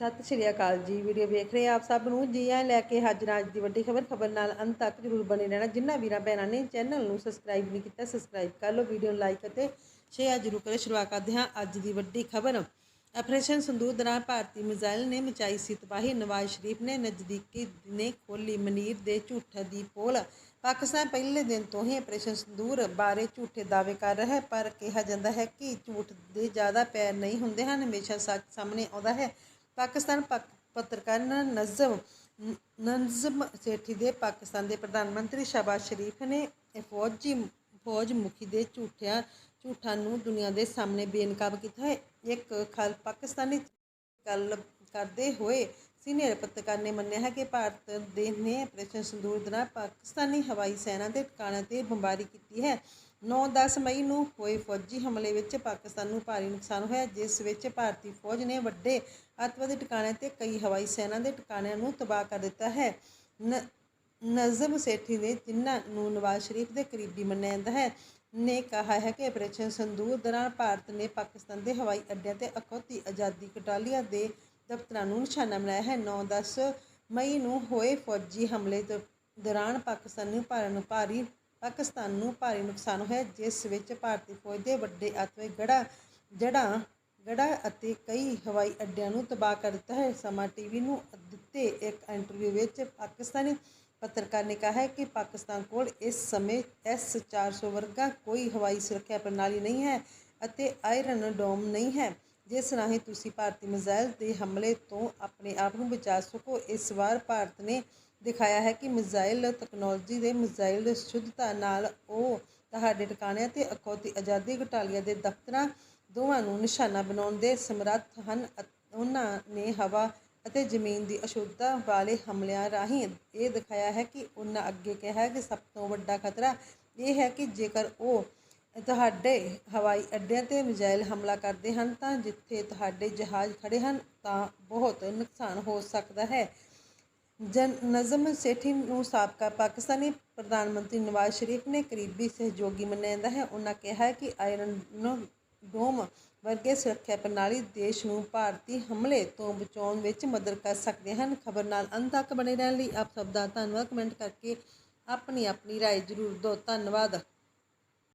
ਸਤਿ ਸ਼੍ਰੀ ਅਕਾਲ ਜੀ। ਵੀਡੀਓ ਵੇਖ ਰਹੇ ਆਪ ਸਭ ਨੂੰ। ਜੀ ਆਇਆਂ ਲੈ ਕੇ ਹਾਜ਼ਰ ਹਾਂ ਅੱਜ ਦੀ ਵੱਡੀ ਖਬਰ। ਖਬਰ ਨਾਲ ਅੰਤ ਤੱਕ ਜਰੂਰ ਬਣੇ ਰਹਿਣਾ। ਜਿੰਨਾ ਵੀਰਾਂ ਭੈਣਾਂ ਨੇ ਚੈਨਲ ਨੂੰ ਸਬਸਕ੍ਰਾਈਬ ਨਹੀਂ ਕੀਤਾ, ਸਬਸਕ੍ਰਾਈਬ ਕਰ ਲਓ, ਵੀਡੀਓ ਨੂੰ ਲਾਈਕ ਅਤੇ ਸ਼ੇਅਰ ਜਰੂਰ ਕਰੋ ਸ਼ੁਰੂਆਤ ਕਰਦੇ ਹਾਂ ਅੱਜ ਦੀ ਵੱਡੀ ਖਬਰ। ਆਪਰੇਸ਼ਨ ਸੰਦੂਰ ਦੌਰਾਨ ਭਾਰਤੀ ਮਿਜ਼ਾਈਲ ਨੇ ਮਚਾਈ ਸੀ ਤਬਾਹੀ ਨਵਾਜ਼ ਸ਼ਰੀਫ ਨੇ ਨਜ਼ਦੀਕੀ ਨੇ ਖੋਲੀ ਮਨੀਰ ਦੇ ਝੂਠ ਦੀ ਪੋਲ। ਪਾਕਿਸਤਾਨ ਪਹਿਲੇ ਦਿਨ ਤੋਂ ਹੀ ਆਪਰੇਸ਼ਨ ਸੰਦੂਰ ਬਾਰੇ ਝੂਠੇ ਦਾਅਵੇ ਕਰ ਰਿਹਾ ਹੈ, ਪਰ ਕਿਹਾ ਜਾਂਦਾ ਹੈ ਕਿ ਝੂਠ ਦੇ ਜ਼ਿਆਦਾ ਪੈਰ ਨਹੀਂ ਹੁੰਦੇ ਹਨ। ਹਮੇਸ਼ਾ ਸੱਚ ਸਾਹਮਣੇ ਆਉਂਦਾ ਹੈ। ਪਾਕਿਸਤਾਨ ਪੱਕ- ਪੱਤਰਕਾਰ ਨਜ਼ਮ ਨਜ਼ਮ ਸੇਠੀ ਦੇ ਪਾਕਿਸਤਾਨ ਦੇ ਪ੍ਰਧਾਨ ਮੰਤਰੀ ਸ਼ਹਬਾਜ਼ ਸ਼ਰੀਫ ਨੇ ਫੌਜੀ ਫੌਜ ਮੁਖੀ ਦੇ ਝੂਠਿਆਂ, ਝੂਠਾਂ ਨੂੰ ਦੁਨੀਆ ਦੇ ਸਾਹਮਣੇ ਬੇਨਕਾਬ ਕੀਤਾ ਹੈ। ਇੱਕ ਖਾਲ ਪਾਕਿਸਤਾਨੀ ਗੱਲ ਕਰਦੇ ਹੋਏ ਸੀਨੀਅਰ ਪੱਤਰਕਾਰ ਨੇ ਮੰਨਿਆ ਹੈ ਕਿ ਭਾਰਤ ਦੇ ਨੇ ਆਪਰੇਸ਼ਨ ਸੰਦੂਰ ਦੌਰਾਨ ਪਾਕਿਸਤਾਨੀ ਹਵਾਈ ਸੈਨਾ ਦੇ ਟਿਕਾਣਿਆਂ ਤੇ ਬੰਬਾਰੀ ਕੀਤੀ ਹੈ। 9-10 ਮਈ ਨੂੰ ਹੋਏ ਫੌਜੀ ਹਮਲੇ ਵਿੱਚ ਪਾਕਿਸਤਾਨ ਨੂੰ ਭਾਰੀ ਨੁਕਸਾਨ ਹੋਇਆ, ਜਿਸ ਵਿੱਚ ਭਾਰਤੀ ਫੌਜ ਨੇ ਵੱਡੇ ਅੱਤਵਾਦੀ ਟਿਕਾਣਿਆਂ ਤੇ ਕਈ ਹਵਾਈ ਸੈਨਾ ਦੇ ਟਿਕਾਣਿਆਂ ਨੂੰ ਤਬਾਹ ਕਰ ਦਿੱਤਾ ਹੈ। ਨ- ਨਜ਼ਮ ਸੇਠੀ ਨੇ ਜਿਨ੍ਹਾਂ ਨੂੰ ਨਵਾਜ਼ ਸ਼ਰੀਫ ਦੇ ਕਰੀਬੀ ਮੰਨਿਆ ਜਾਂਦਾ ਹੈ, ਨੇ ਕਿਹਾ ਹੈ ਕਿ ਆਪਰੇਸ਼ਨ ਸੰਦੂਰ ਦੌਰਾਨ ਭਾਰਤ ਨੇ ਪਾਕਿਸਤਾਨ ਦੇ ਹਵਾਈ ਅੱਡਿਆਂ ਤੇ ਅਖੌਤੀ ਆਜ਼ਾਦੀ ਕਟਾਲੀਆ ਦੇ ਦਫ਼ਤਰਾਂ ਨੂੰ ਨਿਸ਼ਾਨਾ ਬਣਾਇਆ ਹੈ। 9-10 ਮਈ ਨੂੰ ਹੋਏ ਫੌਜੀ ਹਮਲੇ ਦ- ਦੌਰਾਨ ਪਾਕਿਸਤਾਨ ਨੂੰ ਭਾਰਨ ਭਾਰੀ ਪਾਕਿਸਤਾਨ ਨੂੰ ਭਾਰੀ ਨੁਕਸਾਨ ਹੋਇਆ, ਜਿਸ ਵਿੱਚ ਭਾਰਤੀ ਫੌਜ ਦੇ ਵੱਡੇ ਅਤਵੇ ਗੜਾ ਜੜਾਂ ਗੜਾ ਅਤੇ ਕਈ ਹਵਾਈ ਅੱਡਿਆਂ ਨੂੰ ਤਬਾਹ ਕਰ ਦਿੱਤਾ ਹੈ। ਸਮਾਂ ਟੀਵੀ ਨੂੰ ਦਿੱਤੇ ਇੱਕ ਇੰਟਰਵਿਊ ਵਿੱਚ ਪਾਕਿਸਤਾਨੀ ਪੱਤਰਕਾਰ ਨੇ ਕਿਹਾ ਹੈ ਕਿ ਪਾਕਿਸਤਾਨ ਕੋਲ ਇਸ ਸਮੇਂ ਐਸ 400 ਵਰਗਾ ਕੋਈ ਹਵਾਈ ਸੁਰੱਖਿਆ ਪ੍ਰਣਾਲੀ ਨਹੀਂ ਹੈ ਅਤੇ ਆਇਰਨ ਡੋਮ ਨਹੀਂ ਹੈ। ਜਿਸ ਰਾਹੀਂ ਤੁਸੀਂ ਭਾਰਤੀ ਮਿਜ਼ਾਈਲ ਦੇ ਹਮਲੇ ਤੋਂ ਆਪਣੇ ਆਪ ਨੂੰ ਬਚਾ ਸਕੋ। ਇਸ ਵਾਰ ਭਾਰਤ ਨੇ ਦਿਖਾਇਆ ਹੈ ਕਿ ਮਿਜ਼ਾਈਲ ਤਕਨਾਲੋਜੀ ਦੇ ਮਿਜ਼ਾਈਲ ਸ਼ੁੱਧਤਾ ਨਾਲ ਉਹ ਤੁਹਾਡੇ ਟਿਕਾਣਿਆਂ ਤੇ ਅਖੌਤੀ ਆਜ਼ਾਦੀ ਘਟਾਲੀਆ ਦੇ ਦਫ਼ਤਰਾਂ ਦੋਵਾਂ ਨੂੰ ਨਿਸ਼ਾਨਾ ਬਣਾਉਣ ਦੇ ਸਮਰੱਥ ਹਨ ਉਹਨਾਂ ਨੇ ਹਵਾ ਅਤੇ ਜ਼ਮੀਨ ਦੀ ਅਸ਼ੁੱਧਤਾ ਵਾਲੇ ਹਮਲਿਆਂ ਰਾਹੀਂ ਇਹ ਦਿਖਾਇਆ ਹੈ ਕਿ ਉਹਨਾਂ ਅੱਗੇ ਕਿਹਾ ਕਿ ਸਭ ਤੋਂ ਵੱਡਾ ਖਤਰਾ ਇਹ ਹੈ ਕਿ ਜੇਕਰ ਉਹ ਤੁਹਾਡੇ ਹਵਾਈ ਅੱਡਿਆਂ ਤੇ ਮਿਜ਼ਾਈਲ ਹਮਲਾ ਕਰਦੇ ਹਨ ਤਾਂ ਜਿੱਥੇ ਤੁਹਾਡੇ ਜਹਾਜ਼ ਖੜੇ ਹਨ ਤਾਂ ਬਹੁਤ ਨੁਕਸਾਨ ਹੋ ਸਕਦਾ ਹੈ ਜਨ ਨਜ਼ਮ ਸੇਠੀ ਨੂੰ ਸਾਬਕਾ ਪਾਕਿਸਤਾਨੀ ਪ੍ਰਧਾਨ ਮੰਤਰੀ ਨਵਾਜ਼ ਸ਼ਰੀਫ ਨੇ ਕਰੀਬੀ ਸਹਿਯੋਗੀ ਮੰਨਿਆ ਜਾਂਦਾ ਹੈ ਉਹਨਾਂ ਕਿਹਾ ਹੈ ਕਿ ਆਇਰਨ ਡੋਮ ਵਰਗੇ ਸੁਰੱਖਿਆ ਪ੍ਰਣਾਲੀ ਦੇਸ਼ ਨੂੰ ਭਾਰਤੀ ਹਮਲੇ ਤੋਂ ਬਚਾਉਣ ਵਿੱਚ ਮਦਦ ਕਰ ਸਕਦੇ ਹਨ ਖਬਰ ਨਾਲ ਅੰਤ ਤੱਕ ਬਣੇ ਰਹਿਣ ਲਈ ਆਪ ਸਭ ਦਾ ਧੰਨਵਾਦ ਕਮੈਂਟ ਕਰਕੇ ਆਪਣੀ ਆਪਣੀ رائے ਜ਼ਰੂਰ ਦਿਓ ਧੰਨਵਾਦ